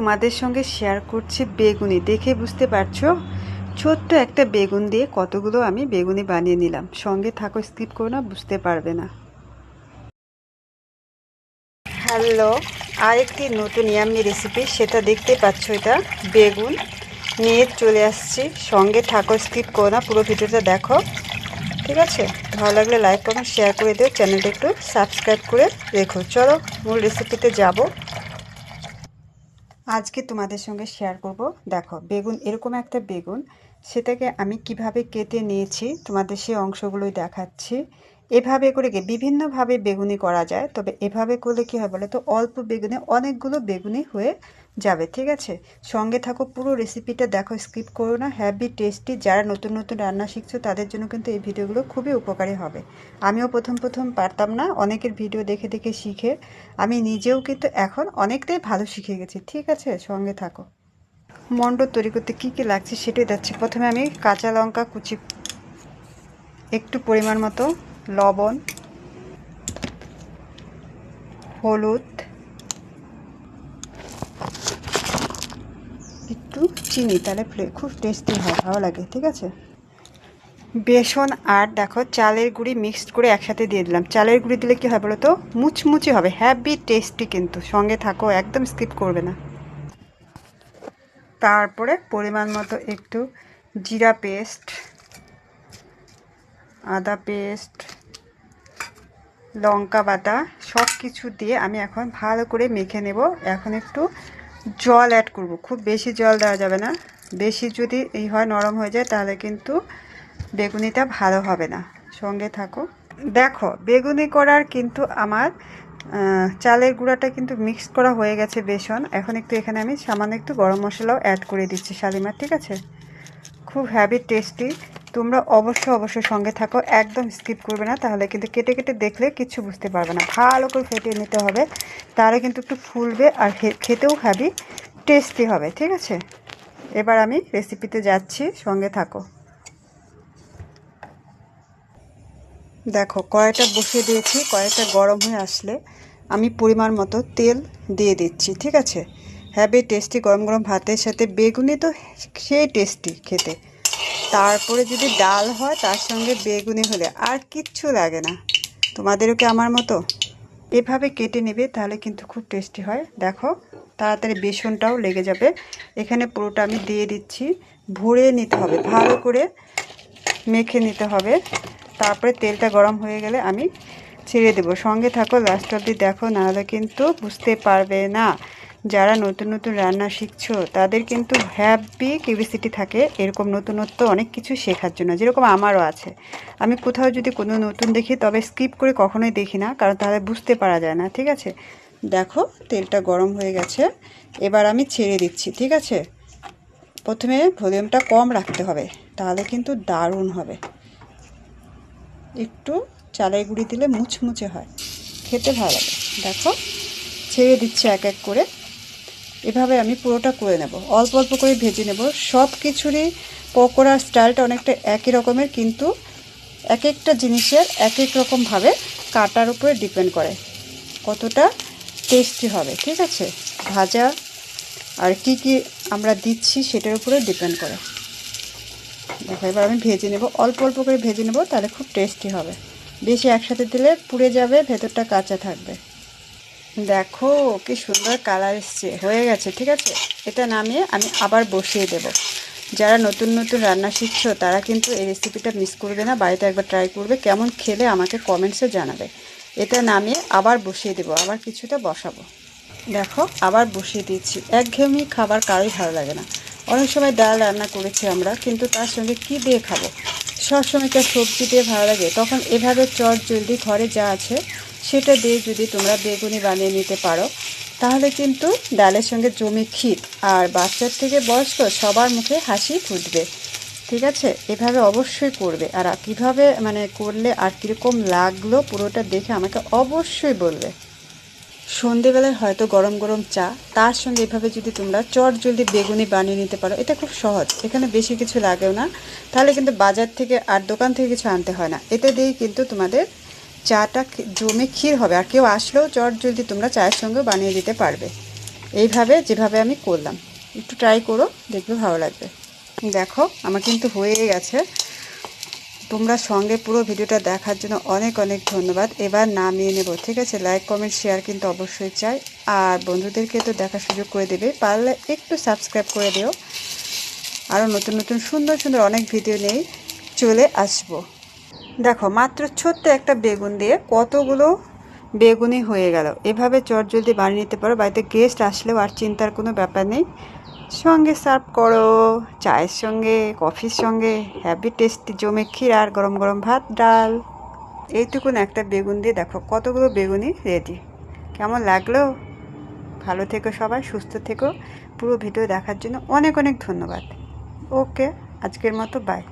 তোমাদের সঙ্গে শেয়ার করছি বেগুনি। দেখে বুঝতে পারছ? ছোট্ট একটা বেগুন দিয়ে কতগুলো আমি বেগুনি বানিয়ে নিলাম। সঙ্গে থাকো স্কিপ করো না, বুঝতে পারবে না। হ্যালো আরেকটি নতুন ইয়ামি রেসিপি সেটা দেখতে পাচ্ছ এটা, বেগুন। নিয়ে চলে আসছি। সঙ্গে থাকো স্কিপ করো না, পুরো ভিডিওটা দেখো। ঠিক আছে? ভালো লাগলে লাইক কমেন্ট শেয়ার করে দিও। চ্যানেলটা একটু সাবস্ক্রাইব করে রেখো। চলো, মূল রেসিপিতে যাব। আজকে তোমাদের সঙ্গে শেয়ার করব। দেখো, বেগুন, এরকম একটা বেগুন, সেটাকে আমি কীভাবে কেটে নিয়েছি তোমাদের সেই অংশগুলোই দেখাচ্ছি। এভাবে করে কি বিভিন্নভাবে বেগুনি করা যায়, তবে এভাবে করলে কি হয় বলো তো অল্প বেগুনে অনেকগুলো বেগুনি হয়ে যাবে, ঠিক আছে? সঙ্গে থাকো পুরো রেসিপিটা দেখো স্কিপ করো না হ্যাভি টেস্টি যারা নতুন নতুন রান্না শিখছো তাদের জন্য কিন্তু এই ভিডিওগুলো খুবই উপকারী হবে। আমিও প্রথম প্রথম পারতাম না, অনেকের ভিডিও দেখে দেখে শিখে, আমি নিজেও কিন্তু এখন অনেকটাই ভালো শিখে গেছি, ঠিক আছে? সঙ্গে থাকো। মণ্ড তৈরি করতে কী কী লাগছে সেটাই যাচ্ছে প্রথমে আমি কাঁচা লঙ্কা কুচি, একটু পরিমাণ মতো লবণ, হলুদ, একটু চিনি, তাহলে খুব টেস্টি হয়, ভালো লাগে, ঠিক আছে? বেসন আর দেখো চালের গুঁড়ি মিক্সড করে একসাথে দিয়ে দিলাম। চালের গুঁড়ি দিলে কী হয় বলো তো? মুচমুচে হবে হ্যাভি টেস্টি কিন্তু, সঙ্গে থাকো, একদম স্কিপ করবে না। তারপরে পরিমাণ মতো একটু জিরা পেস্ট আদা পেস্ট লঙ্কা বাটা সব কিছু দিয়ে আমি এখন ভালো করে মেখে নেব। এখন একটু জল অ্যাড করব। খুব বেশি জল দেওয়া যাবে না। বেশি যদি এই হয় নরম হয়ে যায় তাহলে কিন্তু বেগুনিটা ভালো হবে না। সঙ্গে থাকো। দেখো, বেগুনি করার কিন্তু আমার চালের গুঁড়াটা কিন্তু মিক্স করা হয়ে গেছে বেসন। এখন একটু এখানে আমি সামান্য একটু গরম মশলাও অ্যাড করে দিচ্ছি শালিমার, ঠিক আছে? খুব হ্যাভি টেস্টি তোমরা অবশ্যই অবশ্যই সঙ্গে থাকো, একদম স্কিপ করবে না, তাহলে কিন্তু কেটে কেটে দেখলে কিছু বুঝতে পারবে না। ভালো করে ফেটিয়ে নিতে হবে, তাহলে কিন্তু একটু ফুলবে আর খেতেও খাবি টেস্টি হবে, ঠিক আছে? এবার আমি রেসিপিতে যাচ্ছি, সঙ্গে থাকো। দেখো, কড়াইটা বসিয়ে দিয়েছি, কড়াইটা গরম হয়ে আসলে আমি পরিমাণ মতো তেল দিয়ে দিচ্ছি, ঠিক আছে? হ্যাভি টেস্টি গরম গরম ভাতের সাথে বেগুনি তো সেই টেস্টি খেতে। তারপরে যদি ডাল হয়, তার সঙ্গে বেগুনি হলে আর কিচ্ছু লাগে না। তোমাদেরও কি আমার মতো? এভাবে কেটে নেবে, তাহলে কিন্তু খুব টেস্টি হয়। দেখো, তাড়াতাড়ি বেসনটাও লেগে যাবে। এখানে পুরোটা আমি দিয়ে দিচ্ছি। ভরে নিতে হবে, ভালো করে মেখে নিতে হবে। তারপরে তেলটা গরম হয়ে গেলে আমি ছেড়ে দেবো। সঙ্গে থাকো লাস্ট অবধি দেখো, নাহলে কিন্তু বুঝতে পারবে না। যারা নতুন নতুন রান্না শিখছো, তাদের কিন্তু হ্যাপি কিউরিসিটি থাকে। এরকম নতুনত্ব অনেক কিছু শেখার জন্য, যেরকম আমারও আছে। আমি কোথাও যদি কোনো নতুন দেখি, তবে স্কিপ করে কখনোই দেখি না, কারণ তাহলে বুঝতে পারা যায় না, ঠিক আছে? দেখো, তেলটা গরম হয়ে গেছে। এবার আমি ছেড়ে দিচ্ছি, ঠিক আছে? প্রথমে ভলিউমটা কম রাখতে হবে, তাহলে কিন্তু দারুণ হবে। একটু চালের গুঁড়ি দিলে মুচমুচে হয়। খেতে ভালো লাগে। দেখো, ছেড়ে দিচ্ছে এক এক করে। এভাবে আমি পুরোটা করে নেব। অল্প অল্প করে ভেজে নেব। সব কিছুরই পকোড়ার স্টাইলটা অনেকটা একই রকমের, কিন্তু এক একটা জিনিসের এক এক রকমভাবে কাটার উপরে ডিপেন্ড করে কতটা টেস্টি হবে, ঠিক আছে? ভাজা আর কি কি আমরা দিচ্ছি সেটার উপরে ডিপেন্ড করে। দেখো, এবার আমি ভেজে নেব। অল্প অল্প করে ভেজে নেব, তাহলে খুব টেস্টি হবে। বেশি একসাথে দিলে পুড়ে যাবে, ভেতরটা কাঁচা থাকবে। দেখো, কি সুন্দর কালার এসছে। হয়ে গেছে, ঠিক আছে? এটা নামিয়ে আমি আবার বসিয়ে দেব। যারা নতুন নতুন রান্না শিখছো, তারা কিন্তু এই রেসিপিটা মিস করবে না। বাড়িতে একবার ট্রাই করবে। কেমন খেলে আমাকে কমেন্টসে জানাবে। এটা নামিয়ে আবার বসিয়ে দেবো। আবার কিছুটা বসাবো। দেখো, আবার বসিয়ে দিচ্ছি একঘেয়েমি খাবার কারোই ভালো লাগে না। অনেক সময় ডাল রান্না করেছি আমরা, কিন্তু তার সঙ্গে কি দিয়ে খাব? সবসময় আর সবজি দিয়ে ভালো লাগে, তখন এভাবে চট জলদি ঘরে যা আছে, সেটা দিয়ে যদি তোমরা বেগুনি বানিয়ে নিতে পারো, তাহলে কিন্তু ডালের সঙ্গে জমি ক্ষীর আর বাচ্চার থেকে বয়স্ক সবার মুখে হাসি ফুটবে। ঠিক আছে? এভাবে অবশ্যই করবে। আর কীভাবে মানে করলে আর কীরকম লাগল পুরোটা দেখে আমাকে অবশ্যই বলবে। সন্ধেবেলায় হয়তো গরম গরম চা, তার সঙ্গে এভাবে যদি তোমরা চট জলদি বেগুনি বানিয়ে নিতে পারো, এটা খুব সহজ। এখানে বেশি কিছু লাগেও না। তাহলে কিন্তু বাজার থেকে আর দোকান থেকে কিছু আনতে হয় না। এটা দিয়েই কিন্তু তোমাদের চাটা জমে ক্ষীর হবে। আর কেউ আসলেও চট জলদি তোমরা চায়ের সঙ্গে বানিয়ে দিতে পারবে। এইভাবে যেভাবে আমি করলাম। একটু ট্রাই করো, দেখবে ভালো লাগবে। দেখো, আমার কিন্তু হয়ে গেছে। তোমরা সঙ্গে পুরো ভিডিওটা দেখার জন্য অনেক অনেক ধন্যবাদ। এবার নামিয়ে নেব, ঠিক আছে? লাইক কমেন্ট শেয়ার কিন্তু অবশ্যই চাই। আর বন্ধুদেরকে তো দেখার সুযোগ করে দেবে, পারলে একটু সাবস্ক্রাইব করে দিও। আরও নতুন নতুন সুন্দর সুন্দর অনেক ভিডিও নেই চলে আসব। দেখো, মাত্র ছোট্ট একটা বেগুন দিয়ে কতগুলো বেগুনই হয়ে গেল। এভাবে চট জলদি বানিয়ে নিতে পারো, বাড়িতে গেস্ট আসলেও আর চিন্তার কোনো ব্যাপার নেই। সঙ্গে সার্ভ করো, চায়ের সঙ্গে, কফির সঙ্গে হ্যাভি টেস্টি, জমে ক্ষীর আর গরম গরম ভাত, ডাল। এইটুকুন একটা বেগুন দিয়ে দেখো, কতগুলো বেগুনই রেডি কেমন লাগল? ভালো থেকো সবাই, সুস্থ থেকো। পুরো ভিডিও দেখার জন্য অনেক অনেক ধন্যবাদ। ওকে, আজকের মতো বাই